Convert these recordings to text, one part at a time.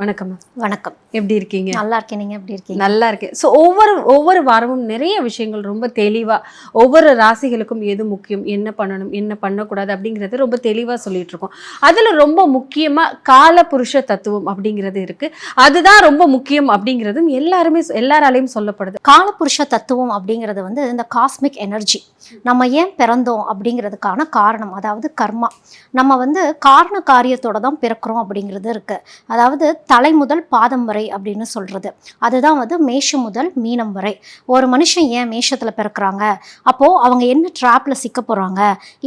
வணக்கம் வணக்கம். எப்படி இருக்கீங்க? நல்லா இருக்கேன் நீங்க எப்படி இருக்கீங்க? நல்லா இருக்கேன் ஸோ ஒவ்வொரு ஒவ்வொரு வாரமும் நிறைய விஷயங்கள் ரொம்ப தெளிவாக ஒவ்வொரு ராசிகளுக்கும் எது முக்கியம் என்ன பண்ணணும் என்ன பண்ணக்கூடாது அப்படிங்கிறது ரொம்ப தெளிவாக சொல்லிட்டு இருக்கோம் அதில் ரொம்ப முக்கியமாக கால புருஷ தத்துவம் அப்படிங்கிறது இருக்கு. அதுதான் ரொம்ப முக்கியம் அப்படிங்கிறதும் எல்லாருமே எல்லாராலையும் சொல்லப்படுது. காலபுருஷ தத்துவம் அப்படிங்கிறது வந்து இந்த காஸ்மிக் எனர்ஜி நம்ம ஏன் பிறந்தோம் அப்படிங்கிறதுக்கான காரணம் அதாவது கர்மா. நம்ம வந்து காரண காரியத்தோட தான் பிறக்கிறோம் அப்படிங்கிறது இருக்கு. அதாவது தலை முதல் பாதம் வரை அப்படின்னு சொல்றது. அதுதான் வந்து மேஷம் முதல் மீனம் வரை. ஒரு மனுஷன் ஏன் மேஷத்துல பிறக்கிறாங்க? அப்போ அவங்க என்ன ட்ராப்ல சிக்க போறாங்க?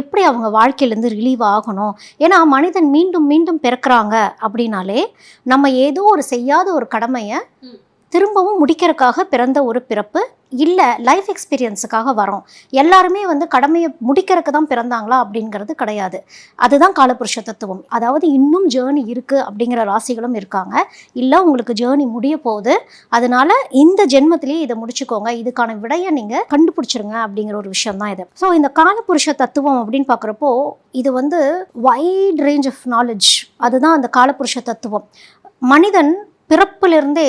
எப்படி அவங்க வாழ்க்கையிலேருந்து ரிலீவ் ஆகணும்? ஏன்னா மனிதன் மீண்டும் மீண்டும் பிறக்கிறாங்க அப்படின்னாலே நம்ம ஏதோ ஒரு செய்யாத ஒரு கடமையை திரும்பவும் முடிக்கிறதுக்காக பிறந்த ஒரு பிறப்பு இல்லை லைஃப் எக்ஸ்பீரியன்ஸுக்காக வரோம் எல்லாருமே வந்து கடமையை முடிக்கிறதுக்கு தான் பிறந்தாங்களா அப்படிங்கிறது கிடையாது. அதுதான் காலபுருஷ தத்துவம். அதாவது இன்னும் ஜேர்னி இருக்குது அப்படிங்கிற ராசிகளும் இருக்காங்க. இல்லை உங்களுக்கு ஜேர்னி முடிய போகுது. அதனால இந்த ஜென்மத்திலேயே இதை முடிச்சுக்கோங்க. இதுக்கான விடையை நீங்கள் கண்டுபிடிச்சிருங்க அப்படிங்கிற ஒரு விஷயம் தான் இது. ஸோ இந்த காலபுருஷ தத்துவம் அப்படின்னு பார்க்குறப்போ இது வந்து வைட் ரேஞ்ச் ஆஃப் நாலேஜ் அதுதான் அந்த காலபுருஷ தத்துவம். மனிதன் பிறப்பிலிருந்தே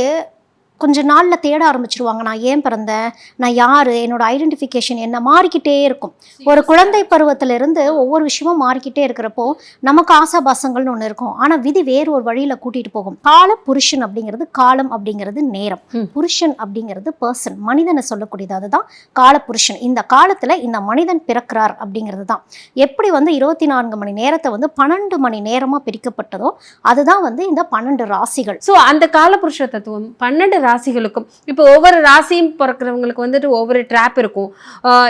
கொஞ்ச நாளில் தேட ஆரம்பிச்சிருவாங்க. நான் ஏன் பிறந்தேன்? நான் யார்? என்னோட ஐடென்டிஃபிகேஷன் என்ன? மாறிக்கிட்டே இருக்கும். ஒரு குழந்தை பருவத்திலிருந்து ஒவ்வொரு விஷயமும் மாறிக்கிட்டே இருக்கிறப்போ நமக்கு ஆசாபாசங்கள்னு ஒன்று இருக்கும். ஆனால் விதி வேறு ஒரு வழியில் கூட்டிகிட்டு போகும். கால புருஷன் அப்படிங்கிறது காலம் அப்படிங்கிறது நேரம். புருஷன் அப்படிங்கிறது பர்சன் மனிதனை சொல்லக்கூடியது அதுதான் கால புருஷன். இந்த காலத்தில் இந்த மனிதன் பிறக்கிறார் அப்படிங்கிறது தான். எப்படி வந்து இருபத்தி நான்கு மணி நேரத்தை வந்து பன்னெண்டு மணி நேரமாக பிரிக்கப்பட்டதோ அதுதான் வந்து இந்த பன்னெண்டு ராசிகள். ஸோ அந்த காலபுருஷ தத்துவம் பன்னெண்டு ராசிகளுக்கும். இப்போ ஒவ்வொரு ராசியும் பிறக்கிறவங்களுக்கு வந்துட்டு ஒவ்வொரு ட்ராப் இருக்கும்.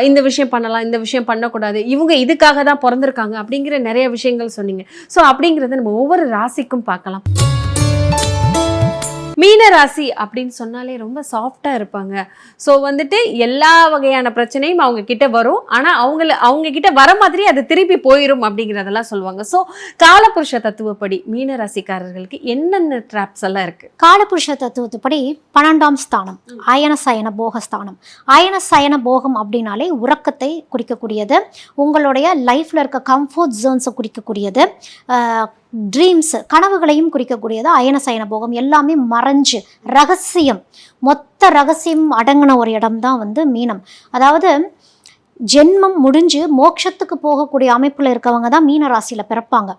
இந்த விஷயம் பண்ணலாம் இந்த விஷயம் பண்ணக்கூடாது. இவங்க இதுக்காக தான் பிறந்திருக்காங்க அப்படிங்கிற நிறைய விஷயங்கள் சொன்னீங்க. ஸோ அப்படிங்கிறத நம்ம ஒவ்வொரு ராசிக்கும் பார்க்கலாம். மீன ராசி அப்படின்னு சொன்னாலே ரொம்ப சாஃப்டா இருப்பாங்க. ஸோ வந்துட்டு எல்லா வகையான பிரச்சனையும் அவங்க கிட்ட வரும். ஆனா அவங்கள அவங்க கிட்ட வர மாதிரி அது திருப்பி போயிடும் அப்படிங்கிறதெல்லாம் சொல்லுவாங்க. ஸோ காலபுருஷ தத்துவப்படி மீன ராசிக்காரர்களுக்கு என்னென்ன ட்ராப்ஸ் எல்லாம் இருக்கு? காலபுருஷ தத்துவத்துப்படி பன்னெண்டாம் ஸ்தானம் அயன சயன போக ஸ்தானம். அயன சயன போகம் அப்படின்னாலே உறக்கத்தை குறிக்கக்கூடியது. உங்களுடைய லைஃப்பில் இருக்க கம்ஃபர்ட் ஜோன்ஸை குறிக்கக்கூடியது. ட்ரீம்ஸ் கனவுகளையும் குறிக்கக்கூடியது அயன சயன போகம். எல்லாமே மறைஞ்சு ரகசியம். மொத்த ரகசியம் அடங்கின ஒரு இடம் தான் வந்து மீனம். அதாவது ஜென்மம் முடிஞ்சு மோட்சத்துக்கு போகக்கூடிய அமைப்பில் இருக்கவங்க தான் மீன ராசியில் பிறப்பாங்க.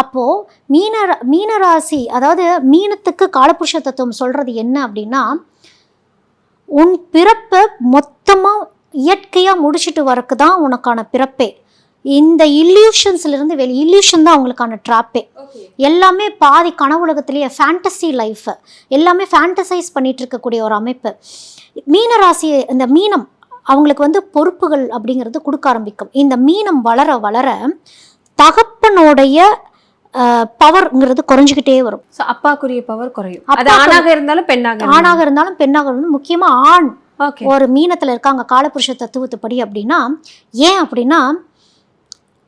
அப்போது மீன மீனராசி அதாவது மீனத்துக்கு காலபுருஷ தத்துவம் சொல்கிறது என்ன அப்படின்னா உன் பிறப்பை மொத்தமாக இயற்கையாக முடிச்சிட்டு வரக்கு தான் உனக்கான பிறப்பே. இந்த இல்யூஷன்ஸ்லேருந்து வெளி இல்யூஷன் தான் அவங்களுக்கான ட்ராப்பே எல்லாமே பாதி கனவுலகத்திலேயே ஃபேண்டசி லைஃப் எல்லாமே ஃபேண்டசைஸ் பண்ணிட்டு இருக்கக்கூடிய ஒரு அமைப்பு. மீனராசி இந்த மீனம் அவங்களுக்கு வந்து பொறுப்புகள் அப்படிங்கிறது கொடுக்க ஆரம்பிக்கும். இந்த மீனம் வளர வளர தகப்பனுடைய பவர்ங்கிறது குறைஞ்சிக்கிட்டே வரும். ஸோ அப்பாக்குரிய பவர் குறையும். அது ஆணாக இருந்தாலும் பெண்ணாக ஆணாக இருந்தாலும் பெண்ணாக இருந்தாலும் முக்கியமாக ஆண் ஒரு மீனத்தில் இருக்காங்க காலபுருஷ தத்துவத்துப்படி அப்படின்னா ஏன் அப்படின்னா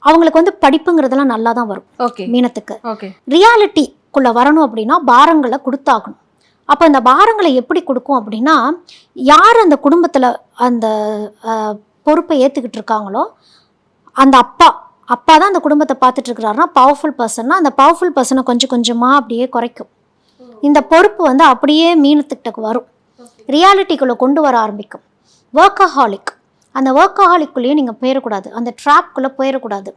அவங்களுக்கு வந்து படிப்புங்கிறதெல்லாம் நல்லா தான் வரும். ஓகே மீனத்துக்கு. ஓகே ரியாலிட்டிக்குள்ளே வரணும் அப்படின்னா பாரங்களை கொடுத்தாகணும். அப்போ அந்த பாரங்களை எப்படி கொடுக்கும் அப்படின்னா யார் அந்த குடும்பத்தில் அந்த பொறுப்பை ஏற்றுக்கிட்டு இருக்காங்களோ அந்த அப்பா அப்பா தான் அந்த குடும்பத்தை பார்த்துட்டு இருக்கிறாருன்னா பவர்ஃபுல் பர்சன்னா அந்த பவர்ஃபுல் பர்சனை கொஞ்சம் கொஞ்சமாக அப்படியே குறைக்கும். இந்த பொறுப்பு வந்து அப்படியே மீனத்துக்கிட்ட வரும். ரியாலிட்டிக்குள்ளே கொண்டு வர ஆரம்பிக்கும். ஒர்க்கஹாலிக் அந்த ஒர்க்கஹாலிக்குள்ளேயே நீங்கள் போயிடக்கூடாது அந்த ட்ராப்குள்ளே போயிடக்கூடாது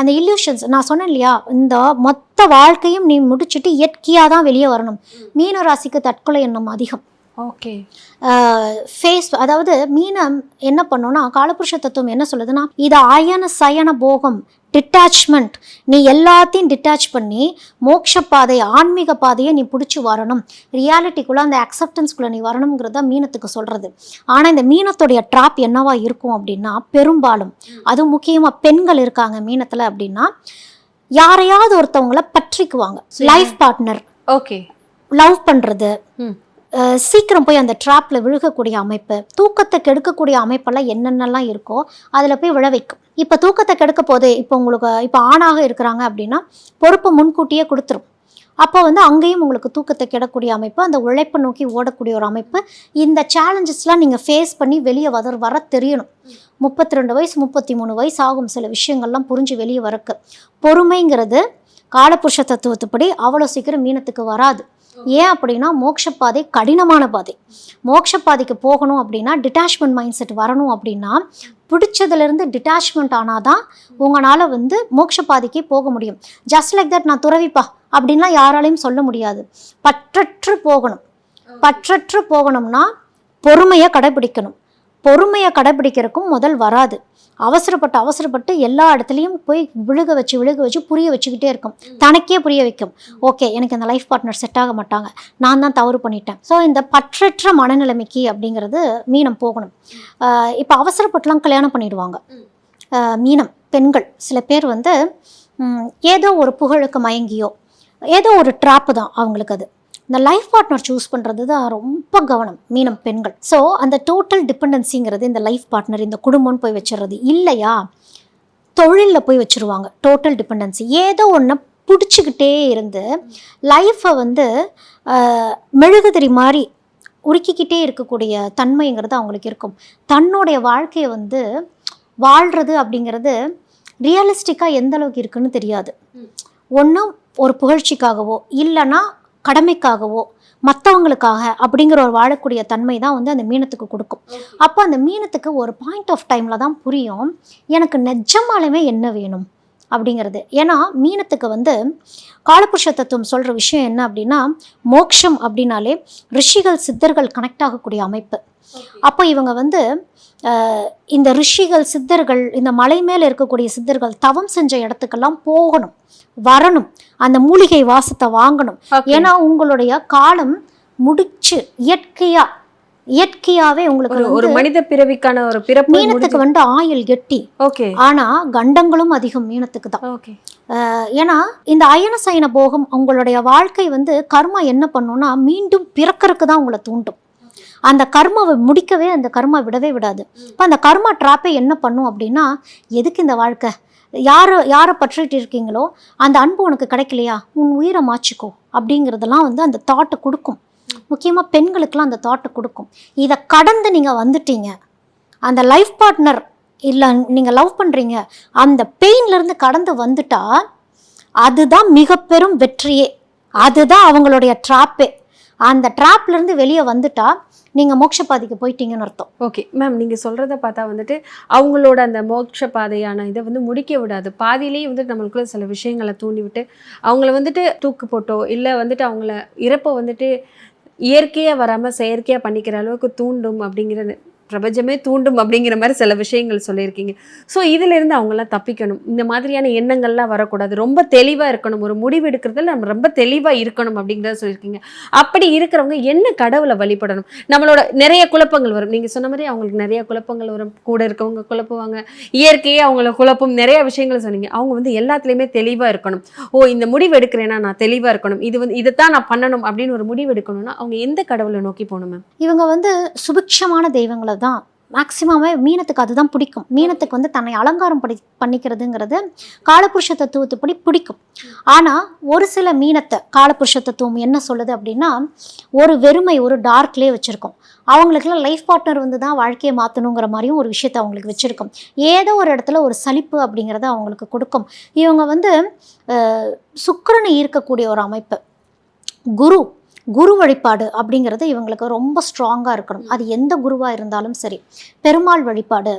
அந்த இல்யூஷன்ஸ் நான் சொன்னேன் இல்லையா? இந்த மொத்த வாழ்க்கையும் நீ முடிச்சுட்டு இயற்கையாக தான் வெளியே வரணும். மீன ராசிக்கு தற்கொலை எண்ணம் அதிகம். ஓகே. ஃபேஸ் அதாவது மீனம் என்ன பண்ணோம்னா காலபுருஷ தத்துவம் என்ன சொல்லுதுன்னா இது அயன சயன போகம் டிட்டாச்மெண்ட் நீ எல்லாத்தையும் டிட்டாச் பண்ணி மோட்ச பாதை ஆன்மீக பாதையை நீ பிடிச்சி வரணும். ரியாலிட்டிக்குள்ளே அந்த அக்செப்டன்ஸ்குள்ளே நீ வரணுங்கிறது தான் மீனத்துக்கு சொல்கிறது ஆனால் இந்த மீனத்துடைய ட்ராப் என்னவா இருக்கும் அப்படின்னா பெரும்பாலும் அதுவும் முக்கியமாக பெண்கள் இருக்காங்க மீனத்தில் அப்படின்னா யாரையாவது ஒருத்தவங்கள பற்றிக்குவாங்க. Life partner okay. லவ் பண்ணுறது சீக்கிரம் போய் அந்த ட்ராப்பில் விழுகக்கூடிய அமைப்பு தூக்கத்தை கெடுக்கக்கூடிய அமைப்பெல்லாம் என்னென்னலாம் இருக்கோ அதில் போய் விழ வைக்கும். இப்போ தூக்கத்தை கெடுக்க போது இப்போ உங்களுக்கு இப்போ ஆணாக இருக்கிறாங்க அப்படின்னா பொறுப்பை முன்கூட்டியே கொடுத்துரும். அப்போ வந்து அங்கேயும் உங்களுக்கு தூக்கத்தை கெடக்கூடிய அமைப்பு அந்த உழைப்பை நோக்கி ஓடக்கூடிய ஒரு அமைப்பு இந்த சேலஞ்சஸ்லாம் நீங்கள் ஃபேஸ் பண்ணி வெளியே வர வர தெரியணும். முப்பத்தி ரெண்டு வயசு முப்பத்தி மூணு வயசு ஆகும் சில விஷயங்கள்லாம் புரிஞ்சு வெளியே வரக்கு. பொறுமைங்கிறது காலபுருஷ தத்துவத்துப்படி அவ்வளோ சீக்கிரம் மீனத்துக்கு வராது. ஏன் அப்படின்னா மோட்சப்பாதை கடினமான பாதை. மோட்சப்பாதைக்கு போகணும் அப்படின்னா டிட்டாச்மெண்ட் மைண்ட் செட் வரணும் அப்படின்னா பிடிச்சதுலேருந்து டிட்டாச்மெண்ட் ஆனால் தான் உங்களால் வந்து மோட்சப்பாதைக்கே போக முடியும். ஜஸ்ட் லைக் தட் நான் துறவிப்பா அப்படின்லாம் யாராலையும் சொல்ல முடியாது. பற்றற்று போகணும். பற்றற்று போகணும்னா பொறுமையை கடைபிடிக்கணும். பொறுமையை கடைபிடிக்கிறதுக்கும் முதல் வராது. அவசரப்பட்டு அவசரப்பட்டு எல்லா இடத்துலையும் போய் விழுக வச்சு விழுக வச்சு புரிய வச்சுக்கிட்டே இருக்கும். தனக்கே புரிய வைக்கும். ஓகே எனக்கு இந்த லைஃப் பார்ட்னர் செட் ஆக மாட்டாங்க. நான் தான் தவறு பண்ணிட்டேன். ஸோ இந்த பற்றற்ற மனநிலைமைக்கு அப்படிங்கிறது மீனம் போகணும். இப்போ அவசரப்பட்டுலாம் கல்யாணம் பண்ணிடுவாங்க. மீனம் பெண்கள் சில பேர் வந்து ஏதோ ஒரு புகழுக்கு மயங்கியோ ஏதோ ஒரு ட்ராப்பு தான் அவங்களுக்கு அது. இந்த லைஃப் பார்ட்னர் சூஸ் பண்ணுறது தான் ரொம்ப கவனம் மீனம் பெண்கள். ஸோ அந்த டோட்டல் டிபெண்டன்சிங்கிறது இந்த லைஃப் பார்ட்னர் இந்த குடும்பம்னு போய் வச்சிடுறது இல்லையா? தொழிலில் போய் வச்சுருவாங்க டோட்டல் டிபெண்டன்சி ஏதோ ஒன்று பிடிச்சிக்கிட்டே இருந்து லைஃப்பை வந்து மெழுகுதிரி மாதிரி உருக்கிக்கிட்டே இருக்கக்கூடிய தன்மைங்கிறது அவங்களுக்கு இருக்கும். தன்னுடைய வாழ்க்கையை வந்து வாழ்கிறது அப்படிங்கிறது ரியலிஸ்டிக்காக எந்த அளவுக்கு இருக்குன்னு தெரியாது. ஒன்றும் ஒரு புகழ்ச்சிக்காகவோ இல்லைன்னா கடமைக்காகவோ மற்றவங்களுக்காக அப்படிங்கிற ஒரு வாழக்கூடிய தன்மை தான் வந்து அந்த மீனத்துக்கு கொடுக்கும். அப்போ அந்த மீனத்துக்கு ஒரு பாயிண்ட் ஆஃப் டைமில் தான் புரியும் எனக்கு நிஜமாலுமே என்ன வேணும் அப்படிங்கிறது. ஏன்னா மீனத்துக்கு வந்து காலபுருஷ தத்துவம் சொல்கிற விஷயம் என்ன அப்படின்னா மோக்ஷம் அப்படின்னாலே ரிஷிகள் சித்தர்கள் கனெக்ட் ஆகக்கூடிய அமைப்பு. அப்போ இவங்க வந்து இந்த ரிஷிகள் சித்தர்கள் இந்த மலை மேலே இருக்கக்கூடிய சித்தர்கள் தவம் செஞ்ச இடத்துக்கெல்லாம் போகணும் வரணும் அந்த மூலிகை வாசத்தை வாங்கணும். ஏன்னா உங்களுடைய காலம் முடிச்சு இயற்கையா இயற்கையாவே உங்களுக்கு ஒரு மனித பிறவிக்கான ஒரு பிறப்பு மீனத்துக்கு வந்து ஆயுள் கெட்டி ஓகே. ஆனா கண்டங்களும் அதிகம் மீனத்துக்கு தான். ஓகே. ஏன்னா இந்த அயன சயன போகம் உங்களுடைய வாழ்க்கை வந்து கர்மா என்ன பண்ணும்னா மீண்டும் பிறக்கறதுக்கு தான் உங்களை தூண்டும். அந்த கர்மாவை முடிக்கவே அந்த கர்மா விடவே விடாது. இப்போ அந்த கர்மா ட்ராப்பை என்ன பண்ணும் அப்படின்னா எதுக்கு இந்த வாழ்க்கை? யாரை யாரை பற்றிட்டு இருக்கீங்களோ அந்த அன்பு உனக்கு கிடைக்கலையா? உன் உயிரை மாச்சிக்கோ அப்படிங்கிறதெல்லாம் வந்து அந்த தாட்டை கொடுக்கும். முக்கியமாக பெண்களுக்கெல்லாம் அந்த தாட்டை கொடுக்கும். இதை கடந்து நீங்கள் வந்துட்டீங்க. அந்த லைஃப் பார்ட்னர் இல்லை நீங்கள் லவ் பண்ணுறீங்க அந்த பெயின்லேருந்து கடந்து வந்துட்டா அதுதான் மிக பெரும் வெற்றியே. அதுதான் அவங்களுடைய ட்ராப்பே அந்த ட்ராப்லேருந்து வெளியே வந்துட்டா நீங்கள் மோட்சப்பாதைக்கு போயிட்டீங்கன்னு அர்த்தம். ஓகே மேம் நீங்க சொல்றத பார்த்தா வந்துட்டு அவங்களோட அந்த மோட்ச பாதையான இதை வந்து முடிக்க விடாது. பாதியிலேயே வந்துட்டு நம்மளுக்குள்ள சில விஷயங்களை தூண்டிவிட்டு அவங்கள வந்துட்டு தூக்கு போட்டோ இல்லை வந்துட்டு அவங்கள இறப்பை வந்துட்டு இயற்கையாக வராமல் செயற்கையாக பண்ணிக்கிற அளவுக்கு தூண்டும் அப்படிங்கிற பிரபஞ்சமே தூண்டும் அப்படிங்கிற மாதிரி சில விஷயங்கள் சொல்லியிருக்கீங்க. ஸோ இதிலிருந்து அவங்கெல்லாம் தப்பிக்கணும். இந்த மாதிரியான எண்ணங்கள்லாம் வரக்கூடாது. ரொம்ப தெளிவாக இருக்கணும். ஒரு முடிவு எடுக்கிறதுல நம்ம ரொம்ப தெளிவாக இருக்கணும் அப்படிங்கிறத சொல்லியிருக்கீங்க. அப்படி இருக்கிறவங்க என்ன கடவுளை வழிபடணும்? நம்மளோட நிறைய குழப்பங்கள் வரும். நீங்கள் சொன்ன மாதிரி அவங்களுக்கு நிறைய குழப்பங்கள் வரும். கூட இருக்கவங்க குழப்புவாங்க. இயற்கையே அவங்கள குழப்பம். நிறைய விஷயங்கள் சொன்னீங்க. அவங்க வந்து எல்லாத்துலேயுமே தெளிவாக இருக்கணும். ஓ இந்த முடிவு எடுக்கிறேன்னா நான் தெளிவாக இருக்கணும். இது வந்து இதைத்தான் நான் பண்ணணும் அப்படின்னு ஒரு முடிவு எடுக்கணும்னா அவங்க எந்த கடவுளை நோக்கி போகணும் மேம் இவங்க வந்து சுபிக்ஷமான தெய்வங்களை தான். மேக்சிமமே மீனத்துக்கு அதுதான் பிடிக்கும். மீனத்துக்கு வந்து தன்னை அலங்காரம் படி பண்ணிக்கிறதுங்கிறது காலபுருஷ தத்துவத்துப்படி பிடிக்கும். ஆனால் ஒரு சில மீனத்தை காலபுருஷ தத்துவம் என்ன சொல்லுது அப்படின்னா ஒரு வெறுமை ஒரு டார்க்லேயே வச்சுருக்கோம். அவங்களுக்குலாம் லைஃப் பார்ட்னர் வந்து தான் வாழ்க்கையை மாற்றணுங்கிற மாதிரியும் ஒரு விஷயத்தை அவங்களுக்கு வச்சுருக்கோம். ஏதோ ஒரு இடத்துல ஒரு சலிப்பு அப்படிங்கிறத அவங்களுக்கு கொடுக்கும். இவங்க வந்து சுக்கரனை ஈர்க்கக்கூடிய ஒரு அமைப்பு. குரு குரு வழிபாடு அப்படிங்கிறது இவங்களுக்கு ரொம்ப ஸ்ட்ராங்காக இருக்கணும். அது எந்த குருவாக இருந்தாலும் சரி. பெருமாள் வழிபாடு.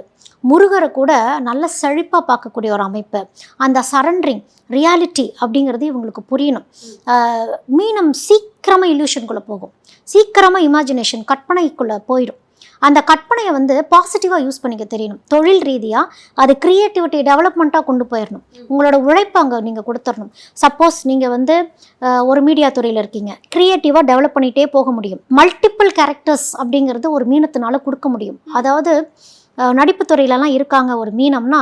முருகரை கூட நல்ல செழிப்பாக பார்க்கக்கூடிய ஒரு அமைப்பு. அந்த சரண்டரிங் ரியாலிட்டி அப்படிங்கிறது இவங்களுக்கு புரியணும். மீனம் சீக்கிரமாக இல்யூஷனுக்குள்ளே போகும். சீக்கிரமாக இமேஜினேஷன் கற்பனைக்குள்ளே போயிடும். அந்த கற்பனையை வந்து பாசிட்டிவாக யூஸ் பண்ணிக்க தெரியணும். தொழில் ரீதியாக அது க்ரியேட்டிவிட்டி டெவலப்மெண்ட்டாக கொண்டு போயிடணும் உங்களோட உழைப்பை அங்கே நீங்கள் கொடுத்துடணும் சப்போஸ் நீங்கள் வந்து ஒரு மீடியா துறையில் இருக்கீங்க. க்ரியேட்டிவாக டெவலப் பண்ணிகிட்டே போக முடியும். மல்டிபிள் கேரக்டர்ஸ் அப்படிங்கிறது ஒரு மீனத்தினால கொடுக்க முடியும். அதாவது அஹ், நடிப்புத் துறையிலலாம் இருக்காங்க ஒரு மீனம்னா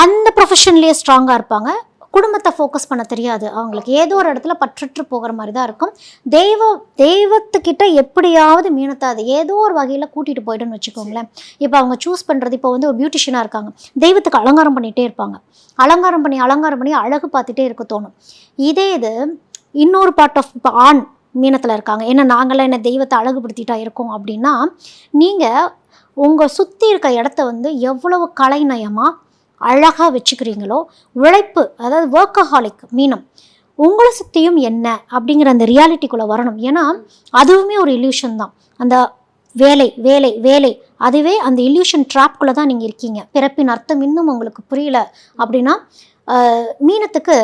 அந்த ப்ரொஃபஷன்லேயே ஸ்ட்ராங்காக இருப்பாங்க. குடும்பத்தை ஃபோக்கஸ் பண்ண தெரியாது. அவங்களுக்கு ஏதோ ஒரு இடத்துல பற்றற்று போகிற மாதிரி தான் இருக்கும். தெய்வ தெய்வத்துக்கிட்ட எப்படியாவது மீனத்தை அது ஏதோ ஒரு வகையில் கூட்டிகிட்டு போய்டுன்னு வச்சுக்கோங்களேன். இப்போ அவங்க சூஸ் பண்ணுறது இப்போ வந்து ஒரு பியூட்டிஷியனாக இருக்காங்க. தெய்வத்துக்கு அலங்காரம் பண்ணிகிட்டே இருப்பாங்க. அலங்காரம் பண்ணி அலங்காரம் பண்ணி அழகு பார்த்துட்டே இருக்க தோணும். இதே இது இன்னொரு பார்ட் ஆஃப் இப்போ ஆண் மீனத்தில் இருக்காங்க. ஏன்னா நாங்களாம் என்ன தெய்வத்தை அழகுபடுத்திட்டா இருக்கோம் அப்படின்னா நீங்கள் உங்கள் சுற்றி இருக்க இடத்த வந்து எவ்வளவு கலைநயமாக அழகாக வச்சுக்கிறீங்களோ உழைப்பு அதாவது ஒர்க்கஹாலிக் மீனம் உங்களை சுற்றியும் என்ன அப்படிங்கிற அந்த ரியாலிட்டிக்குள்ளே வரணும். ஏன்னா அதுவுமே ஒரு இல்யூஷன் தான். அந்த வேலை வேலை வேலை அதுவே அந்த இல்யூஷன் ட்ராப்குள்ளே தான் நீங்கள் இருக்கீங்க. பிறப்பின் அர்த்தம் இன்னும் உங்களுக்கு புரியல அப்படின்னா மீனத்துக்கு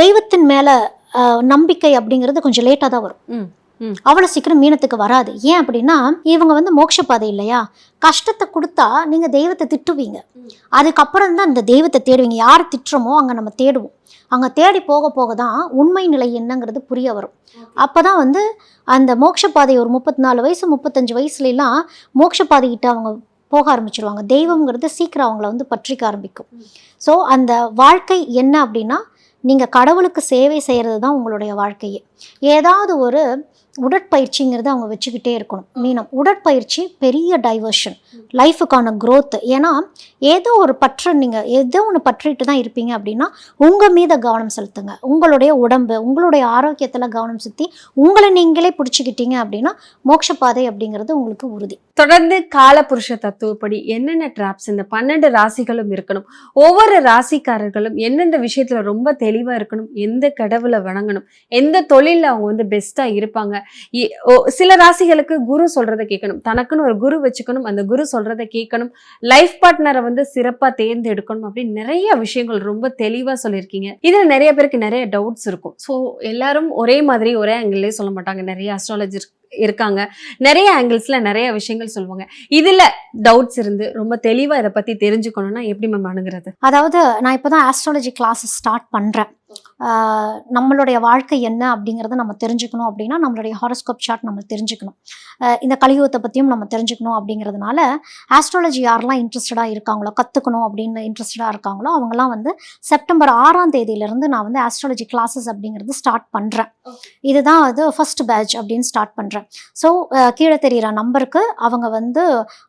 தெய்வத்தின் மேலே நம்பிக்கை அப்படிங்கிறது கொஞ்சம் லேட்டாக தான் வரும். அவ்வளோ சீக்கிரம் மீனத்துக்கு வராது. ஏன் அப்படின்னா இவங்க வந்து மோட்ச பாதை இல்லையா? கஷ்டத்தை கொடுத்தா நீங்கள் தெய்வத்தை திட்டுவீங்க. அதுக்கப்புறம் தான் அந்த தெய்வத்தை தேடுவீங்க. யார் திட்டுறோமோ அங்கே நம்ம தேடுவோம். அங்கே தேடி போக போக தான் உண்மை நிலை என்னங்கிறது புரிய வரும். அப்போ தான் வந்து அந்த மோட்ச பாதை ஒரு முப்பத்தி நாலு வயசு முப்பத்தஞ்சு வயசுலலாம் மோட்ச பாதைகிட்ட அவங்க போக ஆரம்பிச்சிருவாங்க. தெய்வம்ங்கிறது சீக்கிரம் அவங்கள வந்து பற்றிக்க ஆரம்பிக்கும். ஸோ அந்த வாழ்க்கை என்ன அப்படின்னா நீங்கள் கடவுளுக்கு சேவை செய்கிறது தான் உங்களுடைய வாழ்க்கையே. ஏதாவது ஒரு உடற்பயிற்சிங்கிறத அவங்க வச்சுக்கிட்டே இருக்கணும். மீனம் உடற்பயிற்சி பெரிய டைவர்ஷன் லைஃபுக்கான க்ரோத் ஏன்னா ஏதோ ஒரு பற்று நீங்கள் ஏதோ ஒன்று பற்றிட்டு தான் இருப்பீங்க அப்படின்னா உங்கள் மீத கவனம் செலுத்துங்க. உங்களுடைய உடம்பு உங்களுடைய ஆரோக்கியத்தில் கவனம் செலுத்தி உங்களை நீங்களே பிடிச்சிக்கிட்டீங்க அப்படின்னா மோட்சப்பாதை அப்படிங்கிறது உங்களுக்கு உறுதி. தொடர்ந்து காலபுருஷ தத்துவப்படி என்னென்ன ட்ராப்ஸ் இந்த பன்னெண்டு ராசிகளும் இருக்கணும். ஒவ்வொரு ராசிக்காரர்களும் எந்தெந்த விஷயத்தில் ரொம்ப தெளிவாக இருக்கணும் எந்த கடவுளை வணங்கணும் எந்த தொழிலில் அவங்க வந்து பெஸ்ட்டாக இருப்பாங்க சில ராசிகளுக்கு குரு சொல்றதை கேட்கணும். தனக்குன்னு ஒரு குரு வச்சுக்கணும். அந்த குரு சொல்றதை கேட்கணும். லைஃப் பார்ட்னரை வந்து சிறப்பா தேர்ந்தெடுக்கணும் அப்படின்னு நிறைய விஷயங்கள் ரொம்ப தெளிவா சொல்லியிருக்கீங்க. இதுல நிறைய பேருக்கு நிறைய டவுட்ஸ் இருக்கும். ஸோ எல்லாரும் ஒரே மாதிரி ஒரே ஆங்கிள்லேயே சொல்ல மாட்டாங்க. நிறைய அஸ்ட்ராலஜர் இருக்காங்க. நிறைய ஆங்கிள்ஸ்ல நிறைய விஷயங்கள் சொல்லுவாங்க. இதுல டவுட்ஸ் இருந்து ரொம்ப தெளிவா இதை பத்தி தெரிஞ்சுக்கணும்னா எப்படி மேம் அணுகிறது? அதாவது நான் இப்போ தான் ஆஸ்ட்ராலஜி கிளாஸஸ் ஸ்டார்ட் பண்ணுறேன் நம்மளுடைய வாழ்க்கை என்ன அப்படிங்கிறத நம்ம தெரிஞ்சுக்கணும் அப்படின்னா நம்மளுடைய ஹாரோஸ்கோப் சார்ட் நம்ம தெரிஞ்சுக்கணும். இந்த கலியுகத்தை பற்றியும் நம்ம தெரிஞ்சுக்கணும் அப்படிங்கிறதுனால ஆஸ்ட்ராலஜி யாரெல்லாம் இன்ட்ரெஸ்டடாக இருக்காங்களோ கற்றுக்கணும் அப்படின்னு இன்ட்ரெஸ்டடாக இருக்காங்களோ அவங்கலாம் வந்து செப்டம்பர் ஆறாம் தேதியிலேருந்து நான் வந்து ஆஸ்ட்ராலஜி கிளாஸஸ் அப்படிங்கிறது ஸ்டார்ட் பண்ணுறேன் இதுதான் அது ஃபர்ஸ்ட் பேட்ச் அப்படின்னு ஸ்டார்ட் பண்ணுறேன் ஸோ கீழே தெரிகிற நம்பருக்கு அவங்க வந்து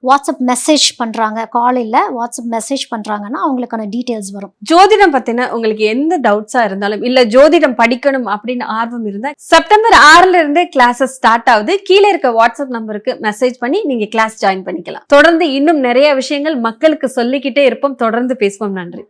வாட்ஸ்அப் மெசேஜ் பண்ணுறாங்க காலையில் வாட்ஸ்அப் மெசேஜ் பண்ணுறாங்கன்னா அவங்களுக்கான டீட்டெயில்ஸ் வரும். ஜோதிடம் பத்தின உங்களுக்கு எந்த டவுட்ஸா இருந்தாலும் இல்ல ஜோதிடம் படிக்கணும் அப்படின்னு ஆர்வம் இருந்தா செப்டம்பர் ஆறுல இருந்தே கிளாஸஸ் ஸ்டார்ட் ஆகுது. கீழே இருக்க வாட்ஸ்அப் நம்பருக்கு மெசேஜ் பண்ணி நீங்க கிளாஸ் ஜாயின் பண்ணிக்கலாம். தொடர்ந்து இன்னும் நிறைய விஷயங்கள் மக்களுக்கு சொல்லிக்கிட்டே இருப்போம். தொடர்ந்து பேசுவோம். நன்றி.